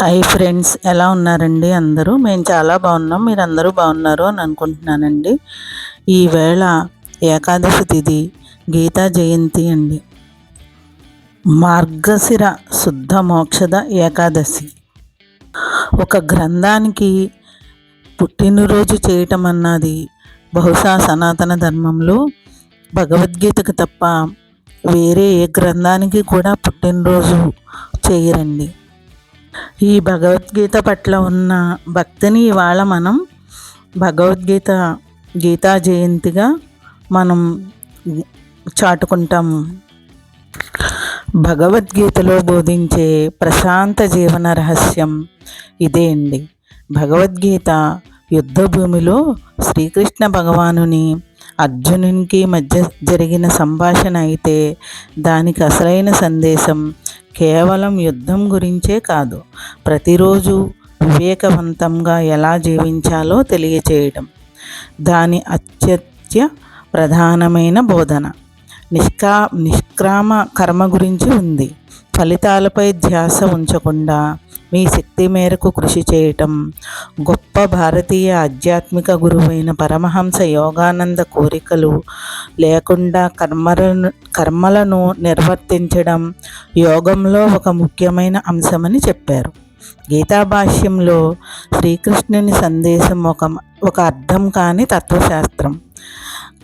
Hi friends ఎలా ఉన్నారండి అందరూ? మేము చాలా బాగున్నాం మీరు అందరూ బాగున్నారు అని అనుకుంటున్నానండి. ఈవేళ ఏకాదశి తిథి గీతా జయంతి అండి. మార్గశిర శుద్ధ మోక్షద ఏకాదశి. ఒక గ్రంథానికి పుట్టినరోజు చేయటం అన్నది బహుశా సనాతన ధర్మంలో. భగవద్గీతకు తప్ప వేరే ఏ గ్రంథానికి కూడా పుట్టినరోజు చేయరండి. ఈ భగవద్గీత పట్ల ఉన్న భక్తిని ఇవాళ మనం భగవద్గీత గీతా జయంతిగా మనం చాటుకుంటాము. భగవద్గీతలో బోధించే ప్రశాంత జీవన రహస్యం ఇదే అండి. భగవద్గీత యుద్ధభూమిలో శ్రీకృష్ణ భగవానుని అర్జునునికి మధ్య జరిగిన సంభాషణ అయితే దానికి అసలైన సందేశం కేవలం యుద్ధం గురించే కాదు. ప్రతిరోజు వివేకవంతంగా ఎలా జీవించాలో తెలియచేయడం దాని అత్యత్య ప్రధానమైన బోధన. నిష్కా నిష్క్రామ కర్మ గురించి ఉంది. ఫలితాలపై ధ్యాస ఉంచకుండా మీ శక్తి మేరకు కృషి చేయటం గొప్ప భారతీయ ఆధ్యాత్మిక గురువైన పరమహంస యోగానంద కోరికలు లేకుండా కర్మలను కర్మలను నిర్వర్తించడం యోగంలో ఒక ముఖ్యమైన అంశమని చెప్పారు. గీతాభాష్యంలో శ్రీకృష్ణుని సందేశం ఒక ఒక అర్థం కాని తత్వశాస్త్రం.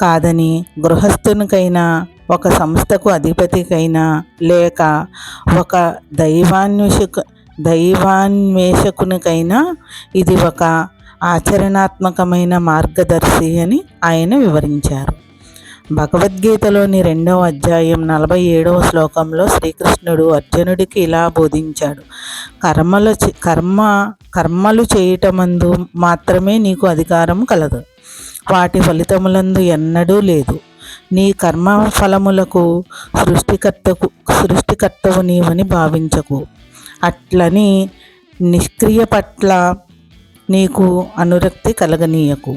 కాదని గృహస్థునికైనా ఒక సంస్థకు అధిపతికైనా లేక ఒక దైవాన్వేషకు దైవాన్వేషకునికైనా ఇది ఒక ఆచరణాత్మకమైన మార్గదర్శి అని ఆయన వివరించారు. భగవద్గీతలోని రెండవ అధ్యాయం నలభై ఏడవ శ్లోకంలో శ్రీకృష్ణుడు అర్జునుడికి ఇలా బోధించాడు కర్మల కర్మ కర్మలు చేయటమందు మాత్రమే నీకు అధికారం కలదు. వాటి ఫలితములందు ఎన్నడూ లేదు. నీ కర్మ ఫలములకు సృష్టికర్తకు సృష్టికర్తవు నీవని భావించకు. అట్లని నిష్క్రియ పట్ల నీకు అనురక్తి కలగనీయకు.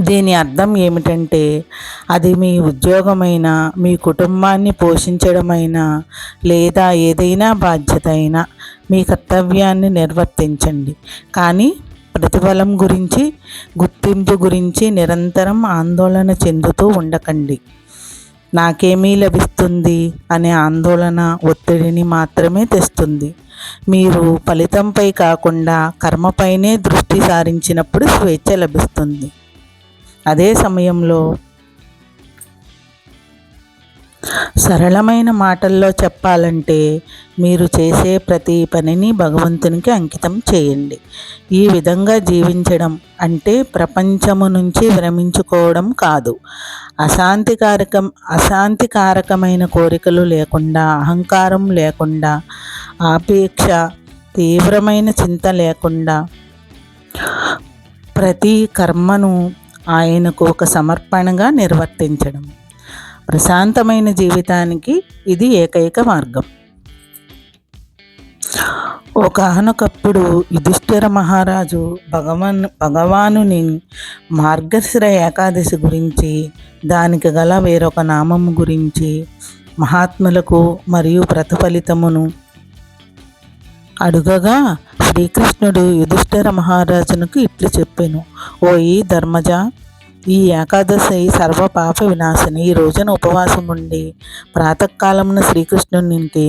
దీని అర్థం ఏమిటంటే అది మీ ఉద్యోగమైనా మీ కుటుంబాన్ని పోషించడమైనా లేదా ఏదైనా బాధ్యత అయినా మీ కర్తవ్యాన్ని నిర్వర్తించండి. కానీ ప్రతిఫలం గురించి గుర్తింపు గురించి నిరంతరం ఆందోళన చెందుతూ ఉండకండి. నాకేమీ లభిస్తుంది అనే ఆందోళన ఒత్తిడిని మాత్రమే తెస్తుంది. మీరు ఫలితంపై కాకుండా కర్మపైనే దృష్టి సారించినప్పుడు స్వేచ్ఛ లభిస్తుంది. అదే సమయంలో సరళమైన మాటల్లో చెప్పాలంటే మీరు చేసే ప్రతి పనిని భగవంతునికి అంకితం చేయండి. ఈ విధంగా జీవించడం అంటే ప్రపంచము నుంచి విరమించుకోవడం కాదు. అశాంతికారకం అశాంతికారకమైన కోరికలు లేకుండా అహంకారం లేకుండా ఆపేక్ష తీవ్రమైన చింత లేకుండా ప్రతి కర్మను ఆయనకు ఒక సమర్పణగా నిర్వర్తించడం. ప్రశాంతమైన జీవితానికి ఇది ఏకైక మార్గం. ఒకనొకప్పుడు యుధిష్ఠిర మహారాజు భగవాన్ భగవానుని మార్గశిర ఏకాదశి గురించి దానికి గల వేరొక నామం గురించి మహాత్ములకు మరియు ప్రతిఫలితమును అడుగగా శ్రీకృష్ణుడు యుధిష్ఠిర మహారాజునకు ఇట్లు చెప్పాను. ఓ ఈ ధర్మజ ఈ ఏకాదశి సర్వ పాప వినాశని. ఈ రోజున ఉపవాసం ఉండి ప్రాతకాలమున శ్రీకృష్ణునికి